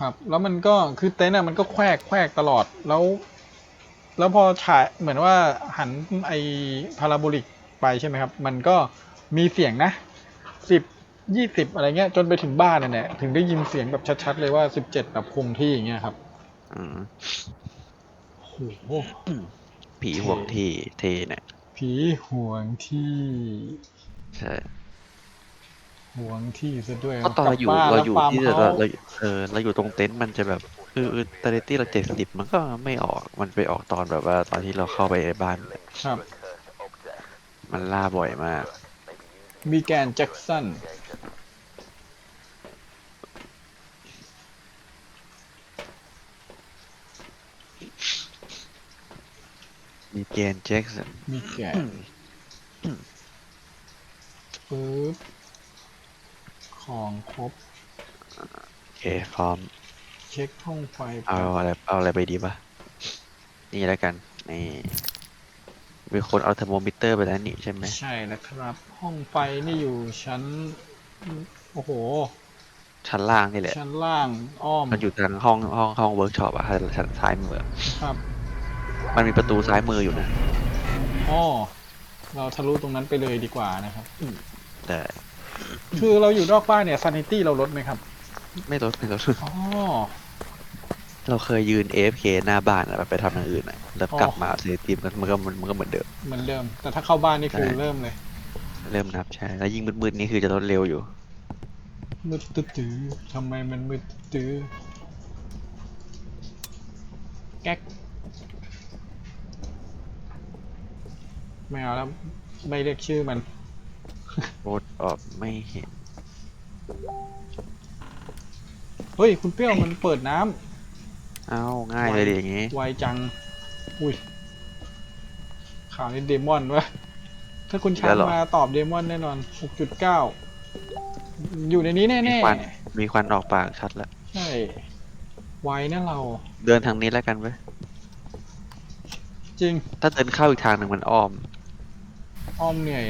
ครับ แล้วมันก็คือเต็นท์อะมันก็แควกแควกตลอดแล้ว แล้วพอฉายเหมือนว่าหันไอพาราโบลิกไปใช่ไหมครับ มันก็มีเสียงนะสิบยี่สิบอะไรเงี้ย จนไปถึงบ้านนั่นแหละถึงได้ยินเสียงแบบชัดๆเลยว่าสิบเจ็ดแบบคงที่อย่างเงี้ยครับอืมโอ้โหผีห่วงที่เทเนี่ยผีห่วงที่ ใช่ ห่วงที่ซะด้วยก็ตอนเราอยู่กลับบ้นเราอยู่แล้วที่ฟเราร์มเราเฮ้าส์เออเราอยู่ตรงเต็นท์มันจะแบบคือตาเรตี้เราเจ็ดสิบมันก็ไม่ออกมันไปออกตอนแบบว่า ตอนที่เราเข้าไปในบ้านครับ มันล่าบ่อยมาก มีแกนแจ็คสันมีเกนแจ็คสันมีแกนปึ๊บ ของครบ โอเคพร้อม เช็คห้องไฟเอาอะไรเอาอะไรไปดีปะนี่แล้วกันนี่มีคนเอาเทอร์โมมิเตอร์ไปแล้วนี่ใช่ไหมใช่แล้วครับ ห้องไฟนี่อยู่ชั้น โอ้โห ชั้นล่างนี่แหละชั้นล่างอ้อมมันอยู่ทางห้องห้องห้องเวิร์กช็อปอะชั้นซ้ายมือครับ มันมีประตูซ้ายมืออยู่นะอ้อเราทะลุตรงนั้นไปเลยดีกว่านะครับแต่ คือเราอยู่นอกบ้านเนี่ยซ a นิตี้เราลดไหมครับไม่ลดไม่ลดอ๋อ เราเคยยืน AFK หน้าบ้านอะแบบไปทำอย่างอื่นอะแล้วกลับอ๋อ มาเซตีมกันมันก็มันมันก็เหมือนเดิม เหมือนเดิม แต่ถ้าเข้าบ้านนี่คือใช่ เริ่มเลยเริ่มนับใช่แล้วยิ่งมืดๆนี่คือจะลดเร็วอยู่ มืดตื้อๆทำไมมันมืดตื้อแก๊กไม่เอาแล้วไม่เรียกชื่อมัน โคดออกไม่เห็น เฮ้ย คุณเปรี้ยวมันเปิดน้ำเอ้าง่ายเลยดิอย่างงี้ ไวจัง อุ้ย ข่าวนี้เดมอนวะถ้าคุณช้างมาตอบเดมอนแน่นอน 6.9 อยู่ในนี้แน่มีควัน มีควันออกปากชัดแล้วๆใช่ ไวนะเรา เดินทางนี้แล้วกันเว้ย จริง ถ้าเดินเข้าอีกทางหนึ่งมันอ้อม อ้อมเหนื่อย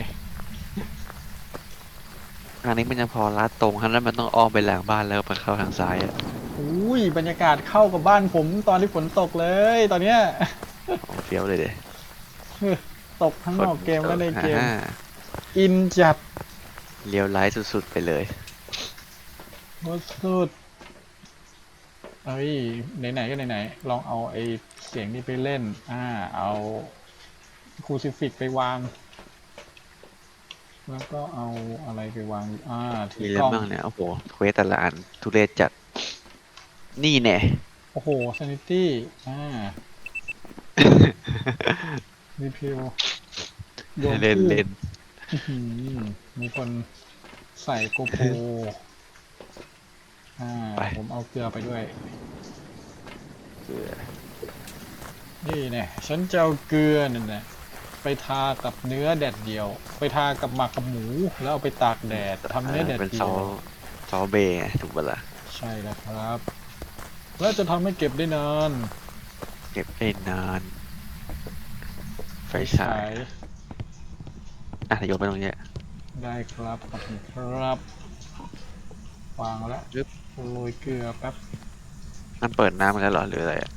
ทางนี้มันยังพอลัดตรงครับแล้วมันต้องอ้อมไปหลังบ้านแล้วไปเข้าทางซ้ายอะอุ้ยบรรยากาศเข้ากับบ้านผมตอนที่ฝนตกเลย ตอนเนี้ยโอ้เฟี้ยวเลยเด้ตกทั้งนอกเกมและในเกมอ่าอินจัดเลี้ยวไลท์สุดๆไปเลยโคตรสุดเอ้ยไหนๆก็ไหนๆลองเอาไอ้เสียงนี้ไปเล่น อ่า เอาคูซิฟิกไปวาง แล้วก็เอาอะไรไปวางอ่าถืมีอเรื่กอล้งองบ้างเนี่ย โอ้โหเควสแต่ละอันทุเรศจัด นี่แน่ โอ้โหซ a นิตี้อ่ารีพิวโยนเล่นคู่เล่นอื้อหือมีคนใส่โกโปรอ่าผมเอาเกลือไปด้วย เกลือนี่เนี่ยฉันจะเอาเกลือนั่นแหละ ไปทากับเนื้อแดดเดียว ไปทากับหมักกับหมู แล้วเอาไปตากแดดทำเนื้อแดดเป็นเดีซยอวซอเบย์ไงถูกปะล่ะใช่แล้วครับ แล้วจะทำให้เก็บได้นานเก็บได้นาน ไฟฉายอะโยนไปตรงเนี้ย ได้ครับขอบคุณครับวางแล้วยึบโรยเกลือแป๊บมันเปิดน้ำมันแล้วเหรอหรืออะไรอะ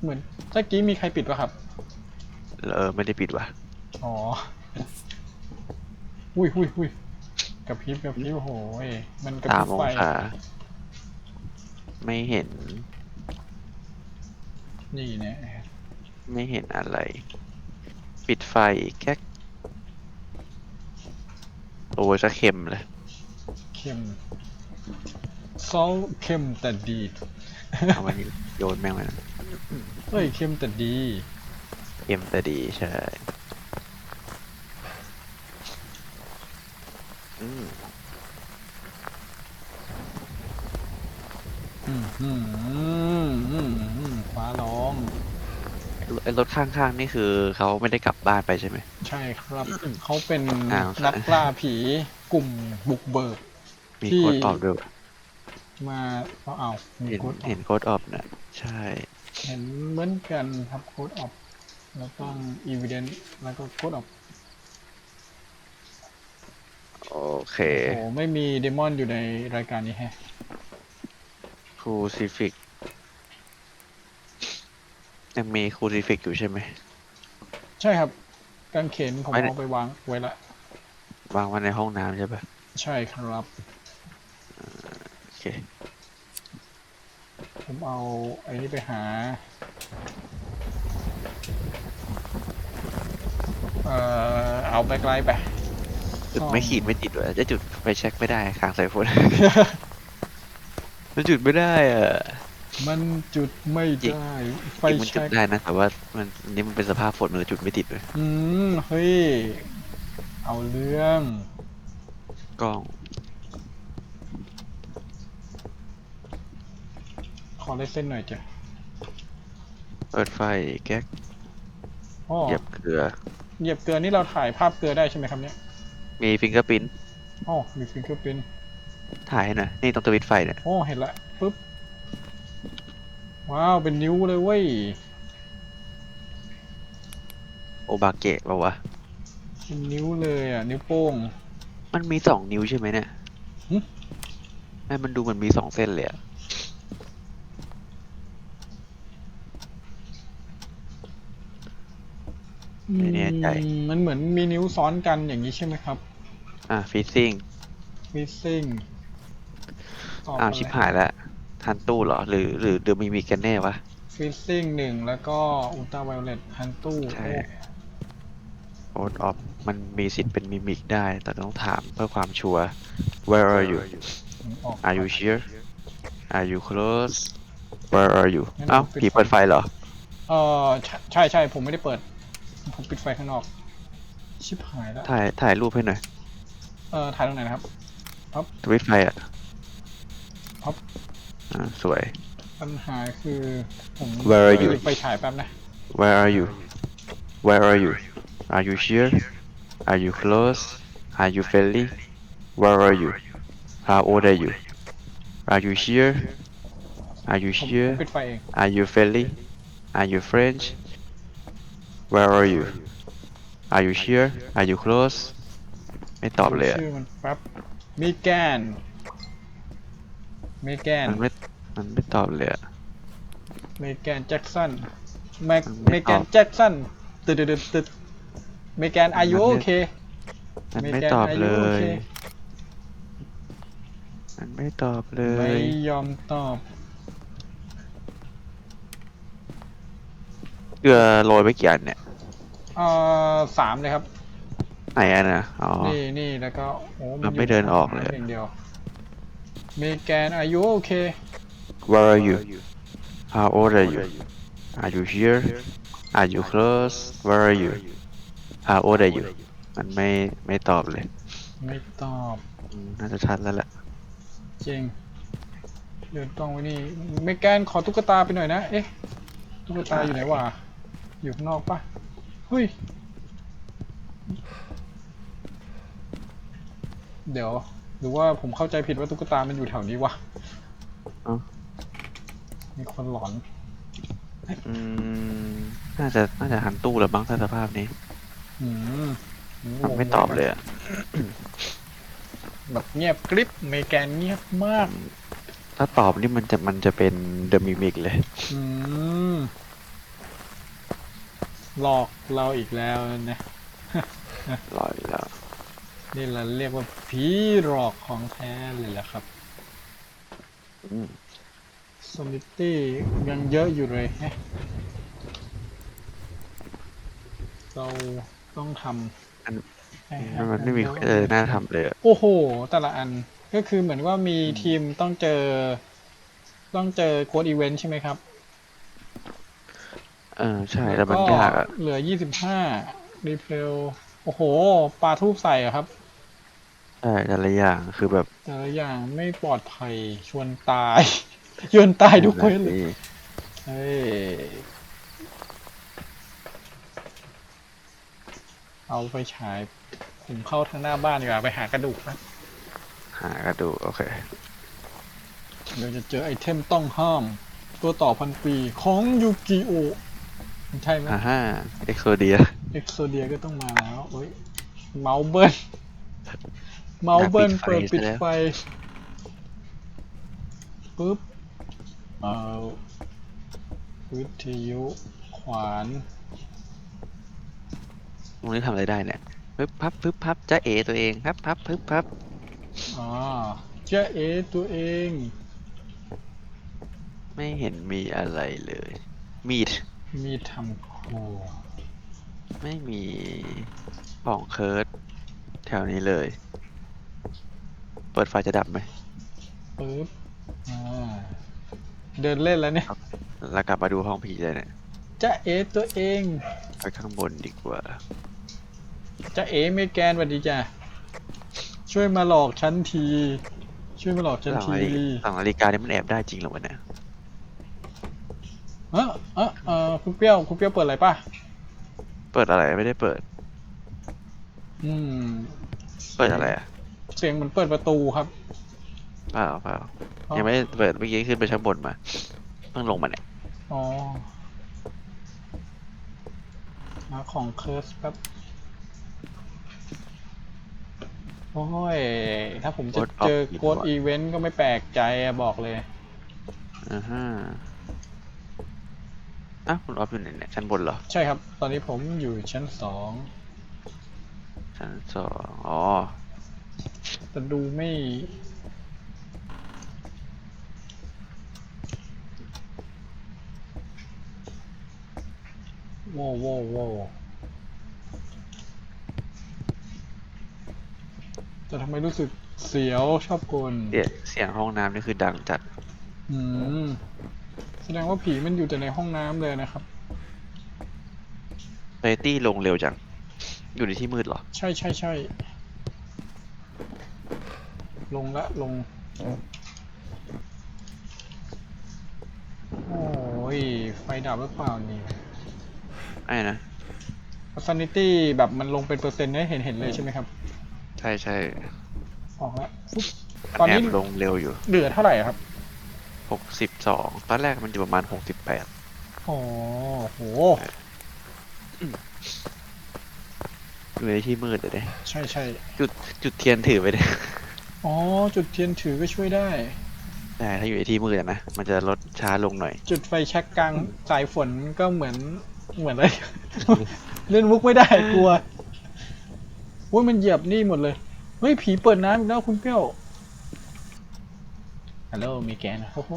เหมือนเมื่อกี้มีใครปิดปะครับ เออไม่ได้ปิดว่ะ อ๋อ อุ้ยอุ้ยอุ้ยกระพริบกระพริบโอ้โหยมันกระสาพมริบองไฟศาไม่เห็นนี่เนี่ยไม่เห็นอะไร ปิดไฟแค่โอ้ยจะเค็มเลย เค็มซอสเค็มแต่ดี เอามานี่โยนแม่งไปนะเฮ้ยเค็มแต่ดี เค็มแต่ดีใช่อืมอืมอืมอืมอืมอืมฟ้าร้อง ไอ้รถข้างๆนี่คือเขาไม่ได้กลับบ้านไปใช่ไหม ใช่ครับ เขาเป็นอ้าว นักล่าผีกลุ่มบุกเบิก มีที่ โค้ดออฟด้วยวะมาเอาเอามีเห็นโค้ดออเห็ฟนโค้ดออฟนะใช่ เห็นเหมือนกันครับโค้ดออฟ แล้วก็อีเวนต์แล้วก็โค้ดออฟโอเคโอ้ไม่มีเดมอนอยู่ในรายการนี้แฮะคูซิฟิกยังมีคูซิฟิกอยู่ใช่ไหม ใช่ครับกางเขนผมไว้ไหน เอาไปวางไว้ละ วางไว้ในห้องน้ำใช่ปะใช่ครับ โอเค ผมเอาไอ้นี่ไปหา เอ่อเอาไปไกลไป จุดอ๋อไม่ขีดไม่ติดเลยจะจุดไฟแช็กไม่ได้ค้างสายฝน มันจุดไม่ได้อะมันจุดไม่จริงได้ไฟจริงมันจุแช็ดกได้นะแต่ว่ามันอันนี้มันเป็นสภาพฝนมันเลยจุดไม่ติดเลยอืมเฮ้ย เอาเรื่อง กล้องขอเลายเส้นหน่อยจ้ะเปิดไฟแก๊กอ๋อเหยียบเกลือ เหยียบเกลือนี่เราถ่ายภาพเกลือได้ใช่ไหมครับเนี่ยมีฟิงเกอร์พินอ๋อมีฟิงเกอร์พินถ่ายให้หน่อยนี่ตรงตวิตไฟเนี่ยอ๋อเห็นละปุ๊บ ว้าว เป็นนิ้วเลยเว้ย โอบาเกะปะวะ เป็นนิ้วเลยอะ นิ้วโป้ง มันมีสองนิ้วใช่ไหมเนี่ยหึไอ้มันดูมันมีสองเส้นเลยอะ ไม่แน่ใจ อืมมันเหมือนมีนิ้วซ้อนกันอย่างนี้ใช่ไหมครับอะฟิซซิ่งฟิซซิ่งอ้าวชิบหายแล้วทันตู้เหรอ หรือหรือเดอะมิมิกันแน่วะ ฟิซซิ่งหนึ่งแล้วก็อุลตราไวโอเลตฮันตู้ใช่ โอดออฟมันมีสิทธิ์เป็นมิมิกได้ แต่ต้องถามเพื่อความชัวร์ Where are you Are you here Are you close Where are you งั้นเอ้าผมปิดผีเปิดไฟไฟเหรอ เออใช่ใช่ใช่ผมไม่ได้เปิด ผมปิดไฟข้างนอก ชิบหายแล้ว ถ่ายถ่ายรูปให้หน่อยเออถ่ายตรงไหนนะครับ ทวิตไฟอะครับ อ่าสวย ปัญหาคือ ผม Where are you? ไปฉายแป๊บนะ Where are you Where are you Are you here Are you close Are you friendly Where are you How old are you Are you here Are you ผม here ผมปิดไฟเอง Are you friendly Are you French Where are you Are you here Are you close ไม่ตอบเลยอะชื่อมันแป๊บมีแกนเมแกนมันไม่มันไม่ตอบเลยอะเมแกนแจ็คสันแมกมันเมไม่แกตอนบแจ็คสันตึดตึดตึดตึดเมแกนอายุมันไม่โอเคมันเมไม่แกนตอบอาเลยุโอเคยมันไม่ตอบเลไม่ยยอมตอบ เกลือโรยไปกี่อันเนี่ยเอ่อสามเลยครับ ไหนอันน่ะอ๋อ นี่นี่แล้วก็โอ้มันไม่เดินออกเลย อย่างเดียวเมแกนอายุโอเค Where are you How old are you Are you here Are you close Where are you How old are you มันไม่ไม่ตอบเลย ไม่ตอบอืมน่าจะชัดแล้วแหละจริงเดินต้องไว้นี่เมแกนขอตุ๊กตาไปหน่อยนะ เอ๊ะตุ๊กตาอยู่ไหนวะ อยู่ข้างนอกปะเฮ้ย เดี๋ยว หรือว่าผมเข้าใจผิดว่าตุ๊กตา มันอยู่แถวนี้วะเอ้า มีคนหลอน อืม น่าจะ น่าจะหันตู้แล้วบ้างถ้าสภาพนี้อืมมันไม่ตอบเลยอะแบบเงียบกริบเมแกนเงียบมาก ถ้าตอบนี่มันจะ มันจะเป็นเดอะมิมิกเลย อืม หลอกเราอีกแล้วนะรออยู่แล้ว นี่เราเรียกว่าผีหลอกของแท้เลยแหละครับอืมซอมิตี้ยังเยอะอยู่เลยแฮะเราต้องทำอันให้ให้มันไม่มีให้เออน่าทำเลยอะโอ้โห แต่ละอันก็คือเหมือนว่ามีทีมต้องเจอ ต้องเจอโค้ดอีเวนต์ใช่ไหมครับ เออใช่แล้วมันยากอะเหลือยี่สิบห้ารีเพลโอ้โห ปลาทูบใส่อะครับ ใช่แต่ละอย่างคือแบบแต่ละอย่างไม่ปลอดภัยชวนตายชวนตายทุกคนเลยนี่เฮ้ยเอาไฟฉายผมเข้าทางหน้าบ้านดีกว่าไปหากระดูกนะหากระดูกโอเคเดี๋ยวจะเจอไอเทมต้องห้าม ตัวต่อพันปีของยูกิโอ ใช่ไหมอ่าฮะเอ็กโซเดียเอ็กโซเดียก็ต้องมาแล้วเฮ้ยเมาส์เบิร์นเมาส์เบิร์นอยากปิเปิดดไฟปิดซะแล้วไฟปุ๊บเอ่อวิทยุขวานตรงนี้ทำอะไรได้เนี่ยปึ๊บพับปึ๊บพับจะเอตัวเองพับพับปึ๊บพับอ่าเจ้าเอตัวเอง ไม่เห็นมีอะไรเลย มีด มีทำโครไม่มีของเคิร์ดแถวนี้เลย เปิดไฟจะดับไหมปึ๊บอ่าเดินเล่นแล้วเนี่ยแล้วกลับมาดูห้องผีเลยเนี่ยจ้าเอตัวเองไปข้างบนดีกว่าจ้าเอเมแกนสวัสดีจ้ะช่วยมาหลอกฉันที ช่วยมาหลอกฉันสองทีนาฬิสองนาฬิกานี่มันแอบได้จริงเหรอวะเนี่ย เออเออเออคุณเปรี้ยวคุณเปรี้ยวเปิดอะไรป่ะ เปิดอะไรไม่ได้เปิด อืม เปิดอะไรอะเสียงเหมือนเปิดประตูครับ เปล่าเปล่าอ๋อ ยังไม่ได้เปิดเมื่อกี้ขึ้นไปชั้นบนมาเพิ่งลงมาเนี่ยอ๋อหาของเคิร์สแป๊บ โอ้ย ถ้าผมจะเจอโค้ดอีเวนต์ก็ไม่แปลกใจอะบอกเลย อ่าฮะ อ้าวคุณออฟอยู่ไหนเนี่ยชั้นบนเหรอ ใช่ครับ ตอนนี้ผมอยู่ชั้นสองชั้นสองอ๋อ แต่ดูไม่ โว้วโว้วโว้วแต่ทำไมรู้สึกเสียวชอบกลเสียเสียงห้องน้ำนี่คือดังจัด อืม แสดงว่าผีมันอยู่แต่ในห้องน้ำเลยนะครับ เรตี้ลงเร็วจัง อยู่ในที่มืดเหรอ ใช่ใช่ใช่ลงละลง โอ้ย ไฟดับหรือเปล่านี่ ไอ้นะซันนิตี้แบบมันลงเป็นเปอร์เซ็นต์ให้เห็นเห็นเลยใช่ไหมครับ ใช่ใช่ออกแล้วฟุ๊บมันตอนแอนี้บลงเร็วอยู่ เหลือเท่าไหร่ครับ หกสิบสองตอนแรกมันอยู่ประมาณหกสิบแปดอ๋อโห อยู่ในที่มืดเลยเนี่ยใช่ใช่จุดจุดเทียนถือไปเนี่ยอ๋อ จุดเทียนถือก็ช่วยได้ ได้ถ้าอยู่ในที่มืดอะนะมันจะลดช้าลงหน่อย จุดไฟแช็กกลางสายฝนก็เหมือนเหมือนอะไร เล่นมุกไม่ได้กลัวอุ้ยมันเหยียบนี่หมดเลย เฮ้ย ผีเปิดน้ำอีกแล้วคุณเปรี้ยว ฮัลโหลมีแกนโอ้โห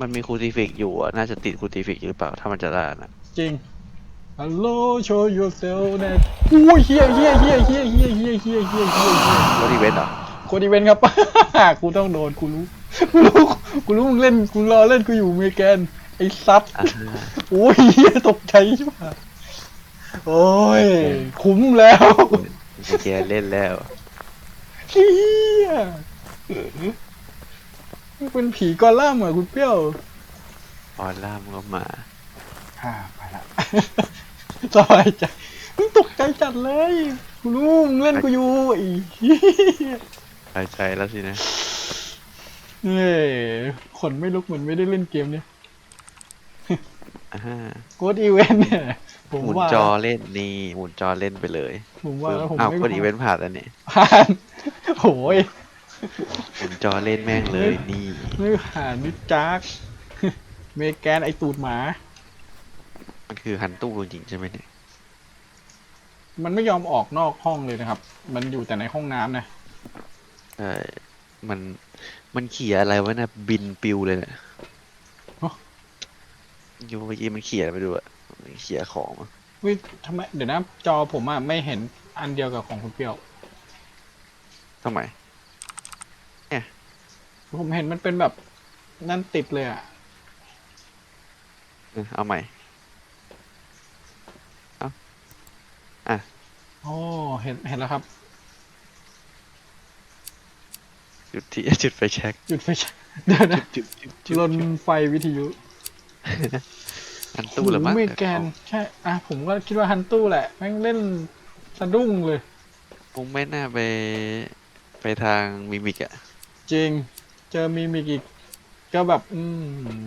มันมีคูติฟิกอยู่อะน่าจะติดคูติฟิกหรือเปล่า ถ้ามันจะได้นะจริงฮัลโหล show yourself นะอุ้ยเฮียเฮียเฮียเฮียเฮียเฮียเฮียเฮียเฮียเฮียรถอีเวนต์เหรอโคดีเวนครับ กูต้องโดนกูรู้กูรู้กูรู้มึงเล่นกูรอเล่นกูอยู่เมแกนไอ้ซับอ่าโอ้ยเหี้ยตกใจใช่ปะโอ้ยคุ้มแล้วมีแกเล่นแล้วเฮียมัน เป็นผีกอล่ามเหรอคุณเปรี้ยวออนล่ามก็มาอ่าไปละ สบายใจมึงตกใจจัดเลยกูรู้มึงเล่นกูอยู่ไอ้เหี้ยหายใจแล้วสินะเฮ้ยขนไม่ลุกเหมือนไม่ได้เล่นเกมเนี่ยอ่าฮะโกดอีเวนเนี่ย ผมหมุนว่าจอเล่นนี่หมุนจอเล่นไปเลยผมว่าแล้วผมอ้าวไม่กดอีเวนต์ผ่านแล้วนี่ผ่านโอ้ย หมุนจอเล่นแม่งเลยนี่ไม่ผ่านนิจากเมแกนไอตูดหมา มันคือหันตู้จริงๆใช่ไหมเนี่ยมันไม่ยอมออกนอกห้องเลยนะครับ มันอยู่แต่ในห้องน้ำนะใช่มันมันเขี่ยอะไรวะนะบินปิวเลยเนี่ยฮะอยู่เมื่อกี้มันเขี่ยไปดูอะมันเขี่ยของมาเฮ้ยทำไมเดี๋ยวนะจอผมอะไม่เห็นอันเดียวกับของคุณเปรี้ยวทำไม ผมเห็นมันเป็นแบบนั่นติดเลยอะเออเอาใหม่อ๋อเห็นเห็นแล้วครับ จุดที่จุดไฟแช็กจุดไฟฉายเดี๋ยวนะจุดจุดจุดลนไฟวิทยุหันตู้เหรือมั้งโโเมแกนใช่อะผมก็คิดว่าฮันตู้แหละแม่งเล่นสะดุ้งเลย คงไม่น่าไปไปทางมิมิกอะจริง เจอมีมิกอีกก็แบบ อืม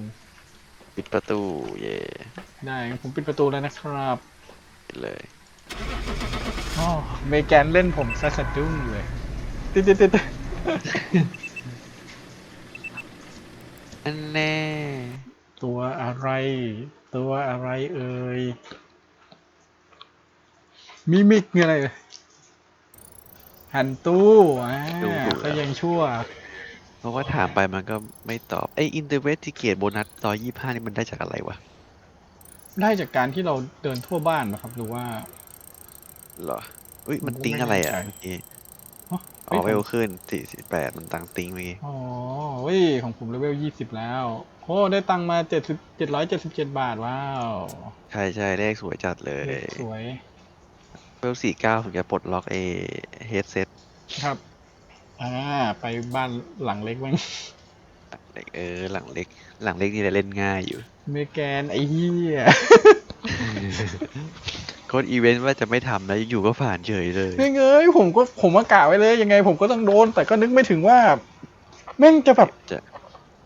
ปิดประตู เย่ได้งั้นผมปิดประตูแล้วนะครับปิดเลยอ๋อเมแกนเล่นผมซะสะดุ้งเลยติดติดติดไออันแน่ตัวอะไร ตัวอะไรเอ่ยมิมิกเงี้ยอะไรเอ่ยหันตู้อ่าก็ยังชั่ว เพราะว่าถามไปมันก็ไม่ตอบ ไออินเตอร์เวสติเกตโบนัสต่อยี่ห้านี่มันได้จากอะไรวะ ได้จากการที่เราเดินทั่วบ้านนะครับ หรือว่า เหรอ อุ้ยมันผมก็ติ้งไม่อะไรแน่อะใจเมื่อกี้ฮะอ๋อเฮ้ยเวลขึ้นสี่สิบแปดมันตังติ้งเมื่อกี้ อ๋อเฮ้ยของผมเลเวลยี่สิบแล้ว โอ้ได้ตังค์มาเจ็ดสิบเจ็ดร้อยเจ็ดสิบเจ็ดบาท ว้าว ใช่ใช่เลขสวยจัดเลยเลขสวยเวลสี่เก้าถึงจะปลดล็อกเอเฮดเซ็ตครับ อ่า ไปบ้านหลังเล็กบ้างเออหลังเล็ก หลังเล็กนี่แหละเล่นง่ายอยู่ เมแกนไอ้เหี้ยโค้ดอีเวนต์ว่าจะไม่ทำนะอยู่ๆก็ผ่านเฉยเลยเฮ้ยเอ้ยผมก็ผมว่ากะไว้เลย ยังไงผมก็ต้องโดน แต่ก็นึกไม่ถึงว่าแม่งจะแบบจะ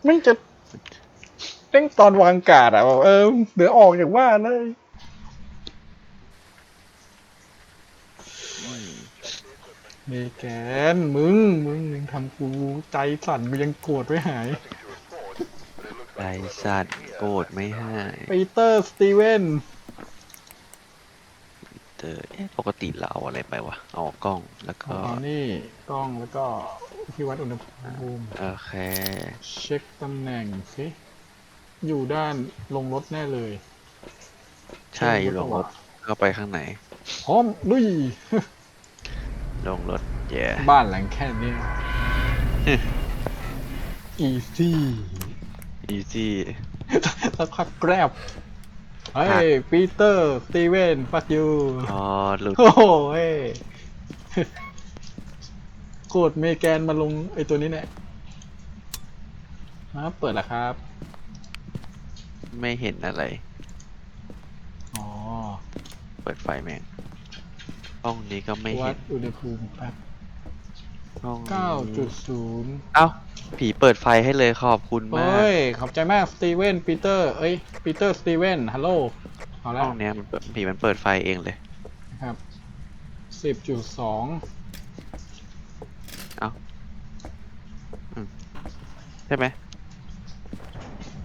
แม่งจะเร่งตอนวางกาดอะแบบเออเดี๋ยวออกจากบ้านเลย เมแกนมึง มึงยังทำกูใจสั่นกูยังโกรธไม่หายใจสั่นโกรธไม่ให้ปีเตอร์สตีเวนเจอเอ๊ะปกติเราเอาอะไรไปวะเอากล้องแล้วก็อ๋อนี่กล้องแล้วก็ที่วัดอุณหภูมิ โอเค เช็คตำแหน่งสิอยู่ด้านลงรถแน่เลยใช่ใช่ลงรถเข้าไปข้างในพร้อมลุย ลงรถเย่บ้านหลังแค่เนี้ย อีซี่อีซี่สักพักแกรบเฮ้ยปีเตอร์สตีเวนฟักยูอ๋อหลุดโอ้โหเฮ้ยโกดเมแกนมาลงไอตัวนี้เนี่ยมาเปิดแล้วครับ ไม่เห็นอะไร อ๋อ เปิดไฟแม่ง ห้องนี้ก็ไม่วัเห็ดนอุณหภูมิแป๊บห้องนี้เก้าจุดศูนย์เอ้า ผีเปิดไฟให้เลยขอบคุณมากเฮ้ยขอบใจมาก สตีเวนปีเตอร์ เอ้ย ปีเตอร์ สตีเวน ฮัลโหล เอาแล้ห้วองเนี้ยมันเปิดผีมันเปิดไฟเองเลย ครับสิบจุดสองใช่ไหม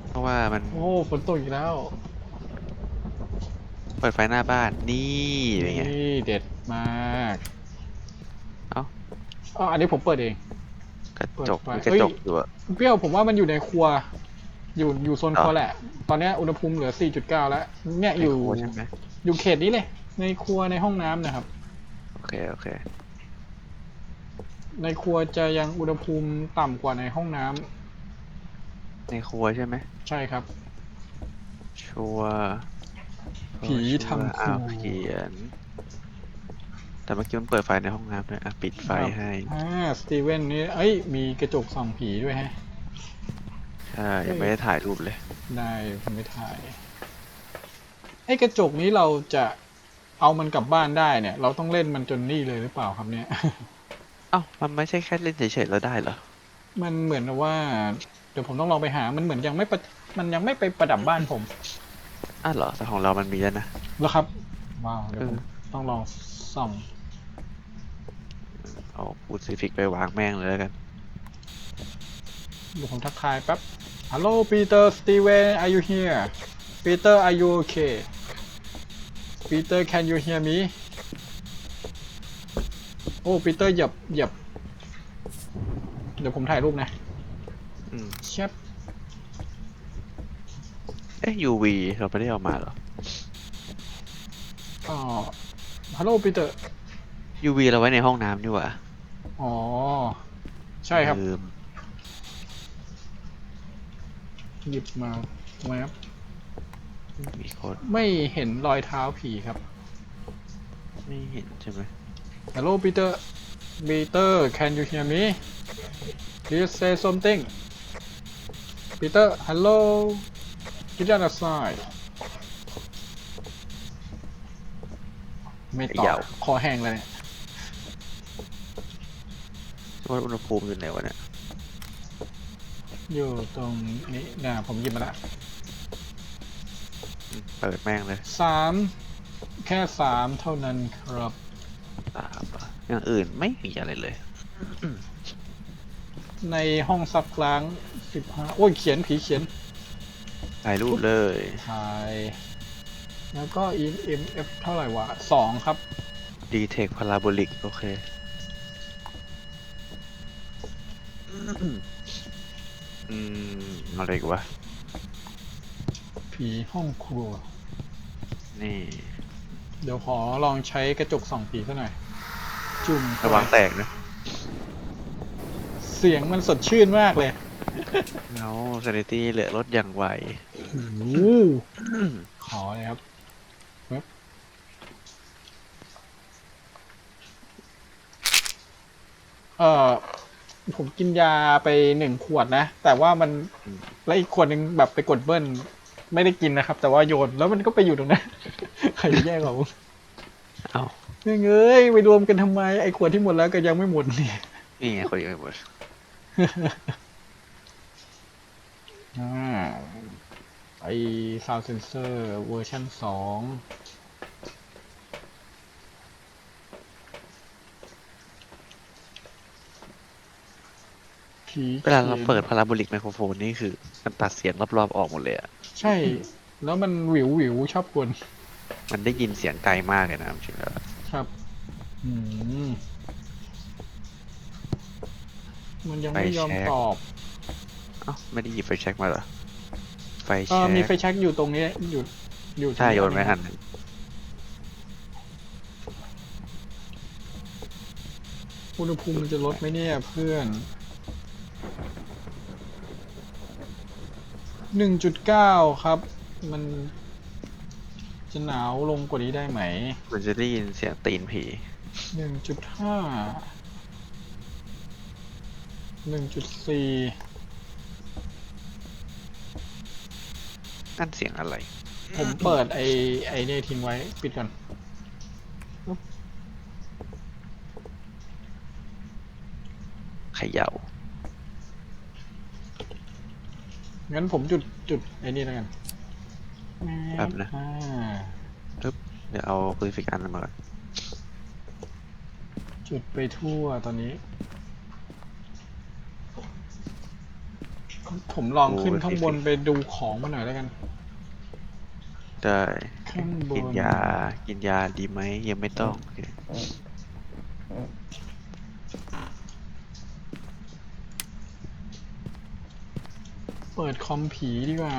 เพราะว่ามันโอ้ฝนตกอีกแล้ว เปิดไฟหน้าบ้าน นี่เป็นไง นี่เด็ด มากเอ้า อ๋ออันนี้ผมเปิดเอง กระจกเปิดไฟมีกระจกเอ้ยอยู่อะเปรี้ยวผมว่ามันอยู่ในครัว อยู่อยู่โซนครัวอ๋อแหละ ตอนเนี้ยอุณหภูมิเหลือ 4.9 แล้ว เนี่ยอยู่ ในครัวใช่ไหมอยู่เขตนี้เลย ในครัวในห้องน้ำนะครับ โอเคโอเคในครัวจะยังอุณหภูมิต่ำกว่าในห้องน้ำในครัวใช่ไหมใช่ครับ ชัวร์ผีทำครัวอ้าวเขียน แต่เมื่อกี้มันเปิดไฟในห้องน้ำด้วยอะปิดไฟครับให้ อ่าสตีเวนนี่เอ้ย มีกระจกส่องผีด้วยฮะ ใช่ยังไม่ได้ถ่ายรูปเลย ได้ผมไม่ถ่ายไอ้กระจกนี้เราจะเอามันกลับบ้านได้เนี่ย เราต้องเล่นมันจนนี่เลยหรือเปล่าครับเนี่ย เอ้ามันไม่ใช่แค่เล่นเฉยๆแล้วได้เหรอ มันเหมือนกับว่า เดี๋ยวผมต้องลองไปหา มันเหมือนยังไม่ประมันยังไม่ไปประดับบ้านผมอ้าวเหรอแต่ของเรามันมีแล้วนะ แล้วครับ ว้าวเดี๋ยวผมเออต้องลองส่อง เอาปูซิฟิกไปวางแม่งเลยแล้วกันเดี๋ยวผมทักทายแป๊บ Hello Peter Steven are you here Peter are you okay Peter can you hear me โอ้ปีเตอร์เหยียบเหยียบ เดี๋ยวผมถ่ายรูปนะอืมเชฟเอ๊ะ UV เราไม่ได้เอามาเหรออ๋อฮัลโหลปีเตอร์ UV เราไว้ในห้องน้ำนี่หว่า อ๋อ ใช่ครับ ลืมหยิบมาแวบมีโคดไม่เห็นรอยเท้าผีครับไม่เห็นใช่ไหม ฮัลโหลปีเตอร์ปีเตอร์ can you hear me please say something ปีเตอร์ฮัลโหล get on the side ไม่ตอบคอแห้งเลยเนี่ย ว่าอุณหภูมิอยู่ไหนวะเนี่ยอยู่ตรงนี้นะผมหยิบมาละอืมเปิดแม่งเลยสามแค่สามเท่านั้นครับตามอะอย่างอื่นไม่มีอะไรเลย ในห้องซักล้างสิบห้าโอ้ยเขียนผีเขียนถ่ายรูปเลยถ่าย แล้วก็ EMF เท่าไหร่วะสองครับดีเทคพาราโบลิกโอเค อืมอะไรอีกวะ ผีห้องครัว นี่ เดี๋ยวขอลองใช้กระจกส่องผีซะหน่อย จุ่มเข้าระไปวังแตกนะเสียงมันสดชื่นมากเลยเอาซนิตี้เหลือลดอย่างไวโอ้โหขอเลยครับเว็บเอ่อ ผมกินยาไปหนึ่งขวดนะ แต่ว่ามันอืมแล้วอีกขวดหนึ่งแบบไปกดเบิ้ลไม่ได้กินนะครับ แต่ว่าโยนแล้วมันก็ไปอยู่ตรงนั้นใครจะแย่กว่าผมเอาเงเอ้ยไปรวมกันทำไมไอ้ขวดที่หมดแล้วก็ยังไม่หมดนี่นี่ไงคนอีกหมดอ่าไอ sound sensor เวอร์ชันสอง ผีเวลาเราขียนเปิดพาราโบลิกไมโครโฟนนี่คือมันตัดเสียงรอบๆออกหมดเลยอะใช่ แล้วมันหวิวหวิวชอบกวนมันได้ยินเสียงไกลมากเลยนะจริงๆแล้วครับ อืม มันยังไม่ยอมตอบเอ้าไม่ได้หยิบไฟแช็กมาเหรอไฟเออแช็มีไฟกแช็กอยู่ตรงนี้อยู่อยู่ตรงใช่โยนไว้หันอุณหภูมิมันจะลดไหมเนี่ยเพื่อน หนึ่งจุดเก้าครับ มันจะหนาวลงกว่านี้ได้ไหมมันจะได้ยินเสียงตีนผีหนึ่งจุดห้าหนึ่งจุดสี่นั่นเสียงอะไร ผมเปิดไอไอเนี่ยทิ้งไว้ ปิดก่อน เขย่า งั้นผมจุดจุดไอ้นี่แล้วกันแป๊บนะ อ่าเดี๋ยวเอาปืนฟิกอันนั้นมาก่อนจุดไปทั่วตอนนี้ ผมลองขึ้นข้างบนไปดูของมาหน่อยแล้วกัน ได้ ข้างบน กินยา กินยาดีไหมยังไม่ต้องโอเค เปิดคอมผีดีกว่า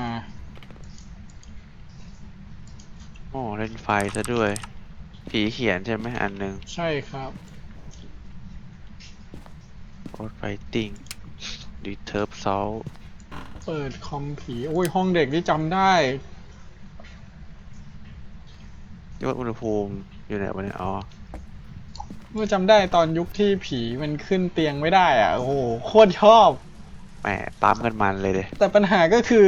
โอ้เล่นไฟซะด้วย ผีเขียนใช่ไหมอันหนึ่งใช่ครับโคดไฟติ้งดีเทิร์บซอลเปิดคอมผี โอ้ย ห้องเด็กนี่จำได้ยอดอุณหภูมิอยู่ไหนวะเนี่ยอ๋อเมื่อจำได้ตอนยุคที่ผีมันขึ้นเตียงไม่ได้อะ โอ้โห โคตรชอบ แหมปั๊มกันมันเลยเดยแต่ปัญหาก็คือ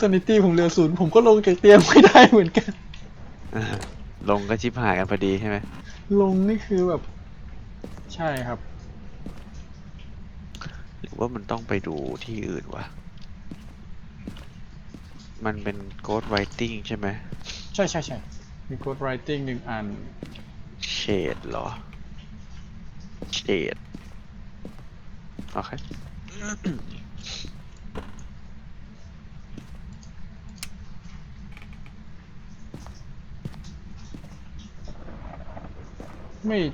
สนิตี้ผมเหลือศูนย์ผมก็ลงจากเตียงไม่ได้เหมือนกัน ลงก็ชิบหายกันพอดีใช่ไหมลงนี่คือแบบ ใช่ครับ หรือว่ามันต้องไปดูที่อื่นวะ มันเป็นโ h ดไวติ้งใช่ไหมใช่ใช่ใช่มี code writing หนึ่งอันเชดเหรอเชดโอเค ไม่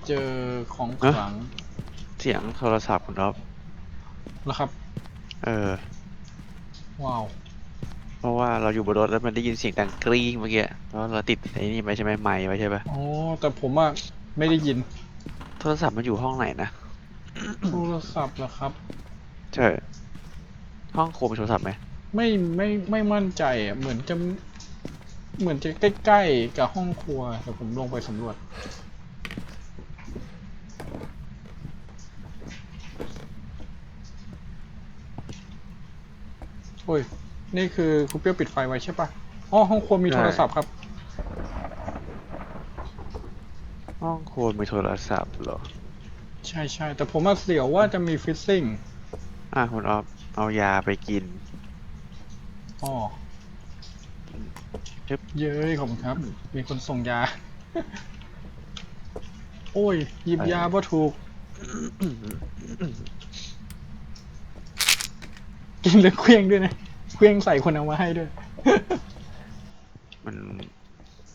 เจอของขลังเสียงโทรศัพท์คุณอ๊อฟแล้วครับ เออ ว้าว เพราะว่าเราอยู่บนรถแล้วมันได้ยินเสียงดังกรี๊งเมื่อกี้แล้วเราติดไอ้นี่ไว้ใช่ไหมไมค์ไว้ใช่ปะอ๋อ แต่ผมอะไม่ได้ยิน โทรศัพท์มันอยู่ห้องไหนนะ โทรศัพท์เหรอครับ ใช่ ห้องโคมมีโทรศัพท์ไหมไม่ไม่ไม่มั่นใจอะเหมือนจะเหมือนจะใกล้ๆกับห้องครัวแต่ผมลงไปสำรวจ โอ้ย นี่คือคุณเปรี้ยวปิดไฟไว้ใช่ปะอ๋อห้องครัวมีโทรศัพท์ครับ ห้องโคมมีโทรศัพท์เหรอ ใช่ใช่แต่ผมมาเสียวว่าจะมีฟิซซิ่ง อะคุณอ๊อฟเอายาไปกินอ๋อจึ๊บเย้ยขอบคุณครับ มีคนส่งยา โอ้ย หยิบยาบ่ถูก กินแล้วเคลี้ยงด้วยนะเคลี้ยงใส่คนเอามาให้ด้วย มัน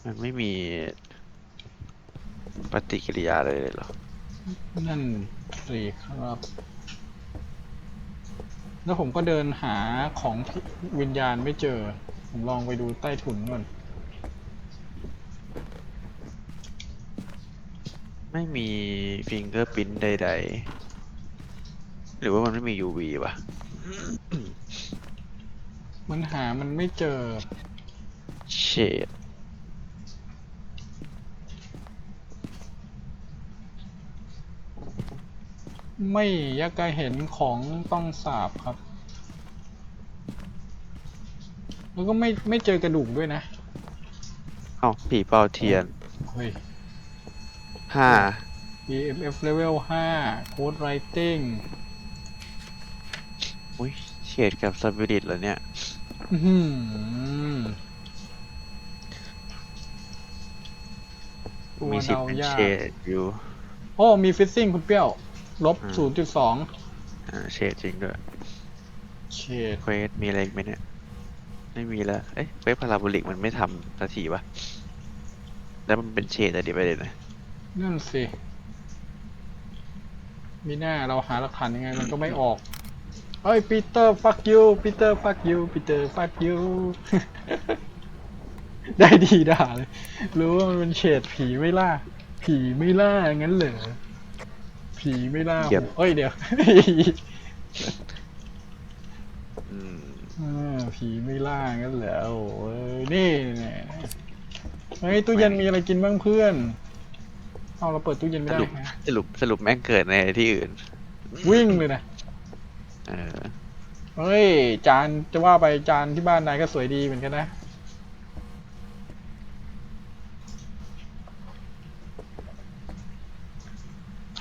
มันไม่มีปฏิกิริยาเลยเหรอ นั่นสิครับ แล้วผมก็เดินหาของวิญญาณไม่เจอ ผมลองไปดูใต้ถุนก่อน ไม่มีฟิงเกอร์พิ้นใด ๆ หรือว่ามันไม่มี UV วะ มันหามันไม่เจอ เชด ไม่ยักกะเห็นของต้องสาบครับ แล้วก็ไม่ไม่เจอกระดูกด้วยนะเอ้าผีเป่าเทียนเฮ้ย ห้า EMF level 5 Code Writing อุ้ยเฉดกับสปิริตเหรอเนี่ย อื้อหือตัวมีสิทเดาธิ์เป็นยาเชกดอยู่ โอ้มีฟิซซิ่งคุณเปรี้ยว ลบอืม0.2อ่าเชดจริงด้วยเฉดเควสมีอะไรอีกไหมเนี่ย ไม่มีแล้ว เอ๊ะเควสพาราโบลิกมันไม่ทำสักทีวะแล้วมันเป็นเชดอะเดี๋ยวไปเลยนะนั่นสิมีหน้าเราหาหลักฐานยังไงมันก็ไม่ออกเอ้ยปีเตอร์ fuck you ปีเตอร์ fuck you ปีเตอร์ fuck you ได้ดีด่าเลย รู้ว่ามันเป็นเฉดผีไม่ล่า ผีไม่ล่างั้นเหรอ ผีไม่ล่าเยี่ยมเอ้ยเดี๋ยวอืมอ่าผีไม่ล่างั้นเหรอโอ้ยนี่แน่เฮ้ยตู้เย็นมีอะไรกินบ้างเพื่อนเอาเราเปิดตู้เย็นไม่สได้รุปฮะสรุปสรุปแม่งเกิดในที่อื่น วิ่งเลยนะเออเฮ้ยจานจะว่าไปจานที่บ้านนายก็สวยดีเหมือนกันนะ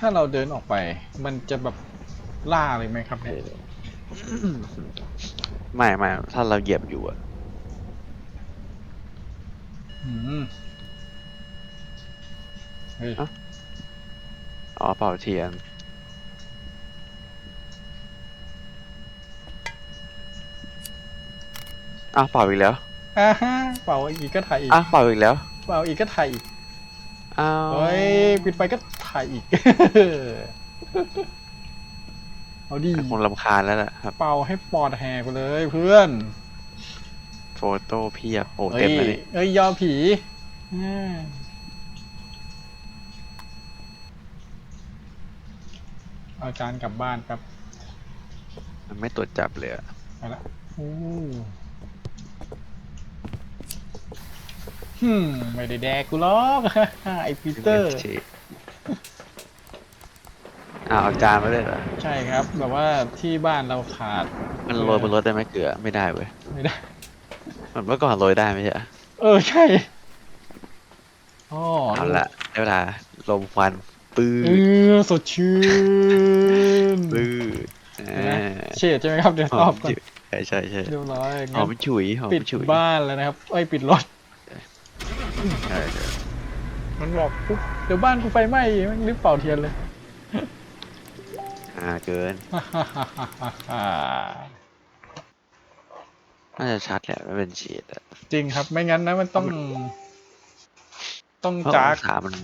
ถ้าเราเดินออกไป มันจะแบบล่าเลยไหมครับเนี่ยไม่ไม่ถ้าเราเหยียบอยู่อะอืมเฮ้ยอ๋อเป่าเทียน อ้าวเป่าอีกแล้ว อ่าฮะเป่าอีกก็ถ่ายอีกอ้าวเป่าอีกแล้ว เป่าอีกก็ถ่ายอีกอ้าวเฮ้ยปิดไฟก็ ถ่ายอีก เอาดีคงรำคาญแล้วล่ะครับ เป่าให้ปอดแหกไปเลยเพื่อนโฟโต้เพียบโอ้เอ้เต็ยมเลยนี่เอ้ยยอมผีอ่าเอาจานกลับบ้านครับ มันไม่ตรวจจับเลยอะไปละอู้ฮึมไม่ได้แดกกูหรอกไอปีเตอร์เชด อ้าวเอาจานมาเลยเหรอใช่ครับ แบบว่าที่บ้านเราขาดมันโรยบนรถได้ไหมเกลือไม่ได้เว้ยไม่ได้ มันเมื่อก่อนโรยได้ไม่ใช่เหรอเออใช่อ๋อเอาละได้เวลาลมควันปื้เอดอสดชื่นปื้ดเห็นไหมเฉดใช่ไหมครับเดี๋ยวหตออบมก่อนฉุยใช่ใช่ใช่เรียบร้อยหองั้นมฉุยหอมปิดฉุยบ้านแล้วนะครับเอ้ยปิดรถ ใช่ใช่ มันบอกปุ๊บเดี๋ยวบ้านกูไฟไหม้แมันรีบเป่าเทียนเลย อ่าเกิน น่าจะชัดแหละไม่เป็นเฉดอะจริงครับ ไม่งั้นนะมันต้อง ต้องเพราะจาก องศามัน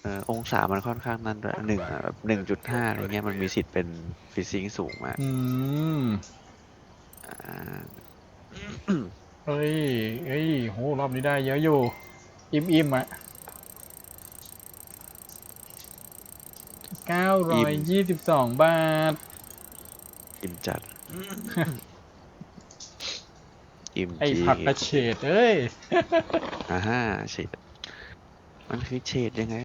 เออองศามันค่อนข้างนั่นด้วยหนึ่งอะแบบหนึ่งจุดห้าอะไรเงี้ยมันมีสิทธิ์เป็นฟิซิงสูงมากอืม อ่าเฮ้ยเฮ้ยโหรอบนี้ได้เยอะอยู่ อิ่มอิ่มๆอะ เก้าร้อยยี่สิบสองบาท อิ่มจัด อิ่มไอ้จริงผักกระเฉดเอ้ย อ่าฮะเฉดมันคือเฉดยังไง